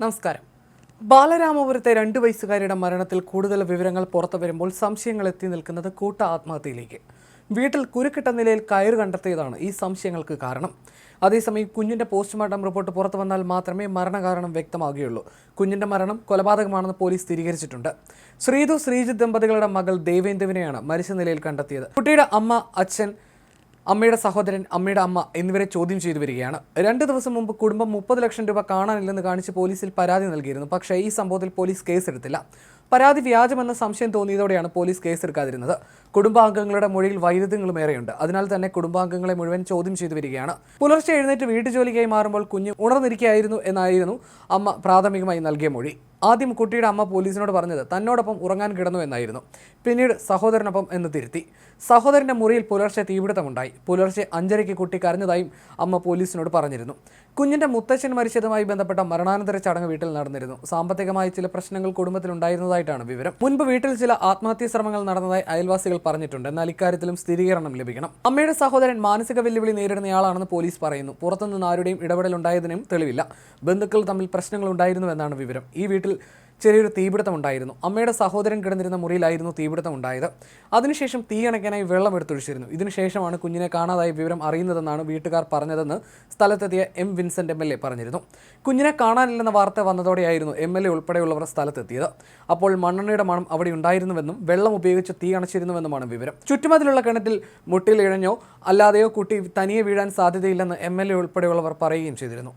നമസ്കാരം. ബാലരാമപുരത്തെ രണ്ട് വയസ്സുകാരിയുടെ മരണത്തിൽ കൂടുതൽ വിവരങ്ങൾ പുറത്തു വരുമ്പോൾ സംശയങ്ങൾ എത്തി നിൽക്കുന്നത് കൂട്ട ആത്മഹത്യയിലേക്ക്. വീട്ടിൽ കുരുക്കിട്ട നിലയിൽ കയറ് കണ്ടെത്തിയതാണ് ഈ സംശയങ്ങൾക്ക് കാരണം. അതേസമയം കുഞ്ഞിന്റെ പോസ്റ്റ്മോർട്ടം റിപ്പോർട്ട് പുറത്തു വന്നാൽ മാത്രമേ മരണകാരണം വ്യക്തമാകുകയുള്ളൂ. കുഞ്ഞിന്റെ മരണം കൊലപാതകമാണെന്ന് പോലീസ് സ്ഥിരീകരിച്ചിട്ടുണ്ട്. ശ്രീതു ശ്രീജിത്ത് ദമ്പതികളുടെ മകൾ ദേവേന്ദുവിനെയാണ് മരിച്ച നിലയിൽ കണ്ടെത്തിയത്. കുട്ടിയുടെ അമ്മ അച്ഛൻ അമ്മയുടെ സഹോദരൻ അമ്മയുടെ അമ്മ എന്നിവരെ ചോദ്യം ചെയ്തു വരികയാണ്. രണ്ട് ദിവസം മുമ്പ് കുടുംബം മുപ്പത് ലക്ഷം രൂപ കാണാനില്ലെന്ന് കാണിച്ച് പോലീസിൽ പരാതി നൽകിയിരുന്നു. പക്ഷേ ഈ സംഭവത്തിൽ പോലീസ് കേസെടുത്തില്ല. പരാതി വ്യാജമെന്ന സംശയം തോന്നിയതോടെയാണ് പോലീസ് കേസെടുക്കാതിരുന്നത്. കുടുംബാംഗങ്ങളുടെ മൊഴിയിൽ വൈരുദ്ധ്യങ്ങളും ഏറെയുണ്ട് അതിനാൽ തന്നെ കുടുംബാംഗങ്ങളെ മുഴുവൻ ചോദ്യം ചെയ്തു വരികയാണ്. പുലർച്ചെ എഴുന്നേറ്റ് വീട്ടുജോലിക്കായി മാറുമ്പോൾ കുഞ്ഞ് ഉണർന്നിരിക്കുകയായിരുന്നു എന്നായിരുന്നു അമ്മ പ്രാഥമികമായി നൽകിയ മൊഴി. ആദ്യം കുട്ടിയുടെ അമ്മ പോലീസിനോട് പറഞ്ഞത് തന്നോടൊപ്പം ഉറങ്ങാൻ കിടന്നു എന്നായിരുന്നു. പിന്നീട് സഹോദരനൊപ്പം എന്ന് തിരുത്തി. സഹോദരന്റെ മുറിയിൽ പുലർച്ചെ തീപിടുത്തമുണ്ടായി. പുലർച്ചെ അഞ്ചരയ്ക്ക് കുട്ടി കരഞ്ഞതായും അമ്മ പോലീസിനോട് പറഞ്ഞിരുന്നു. കുഞ്ഞിന്റെ മുത്തച്ഛൻ മരിച്ചതുമായി ബന്ധപ്പെട്ട മരണാനന്തര ചടങ്ങ് വീട്ടിൽ നടന്നിരുന്നു. സാമ്പത്തികമായി ചില പ്രശ്നങ്ങൾ കുടുംബത്തിലുണ്ടായിരുന്നതായിട്ടാണ് വിവരം. മുൻപ് വീട്ടിൽ ചില ആത്മഹത്യാ ശ്രമങ്ങൾ നടന്നതായി അയൽവാസികൾ പറഞ്ഞിട്ടുണ്ട്. എന്നാൽ ഇക്കാര്യത്തിലും സ്ഥിരീകരണം ലഭിക്കണം. അമ്മയുടെ സഹോദരൻ മാനസിക വെല്ലുവിളി നേരിടുന്നയാളാണെന്ന് പോലീസ് പറയുന്നു. പുറത്തുനിന്ന് ആരുടെയും ഇടപെടലുണ്ടായതിനും തെളിവില്ല. ബന്ധുക്കൾ തമ്മിൽ പ്രശ്നങ്ങൾ ഉണ്ടായിരുന്നുവെന്നാണ് വിവരം. ഈ വീട്ടിൽ ചെറിയൊരു തീപിടുത്തം ഉണ്ടായിരുന്നു അമ്മയുടെ സഹോദരൻ കിടന്നിരുന്ന മുറിയിലായിരുന്നു തീപിടുത്തം ഉണ്ടായത് അതിനുശേഷം തീ അണയ്ക്കാനായി വെള്ളം എടുത്തൊഴിച്ചിരുന്നു. ഇതിനുശേഷമാണ് കുഞ്ഞിനെ കാണാതായ വിവരം അറിയുന്നതെന്നാണ് വീട്ടുകാർ പറഞ്ഞതെന്ന് സ്ഥലത്തെത്തിയ M. Vincent M. L. A. പറഞ്ഞിരുന്നു. കുഞ്ഞിനെ കാണാനില്ലെന്ന വാർത്ത വന്നതോടെയായിരുന്നു എം. എൽ. എ. ഉൾപ്പെടെയുള്ളവർ സ്ഥലത്തെത്തിയത്. അപ്പോൾ മണ്ണെണ്ണയുടെ മണം അവിടെ ഉണ്ടായിരുന്നുവെന്നും വെള്ളം ഉപയോഗിച്ച് തീ അണച്ചിരുന്നുവെന്നുമാണ് വിവരം. ചുറ്റുമതിലുള്ള കിണറ്റിൽ മുട്ടിൽ ഇഴഞ്ഞോ അല്ലാതെയോ കുട്ടി തനിയെ വീഴാൻ സാധ്യതയില്ലെന്ന് എം. എൽ. എ. ഉൾപ്പെടെയുള്ളവർ പറയുകയും ചെയ്തിരുന്നു.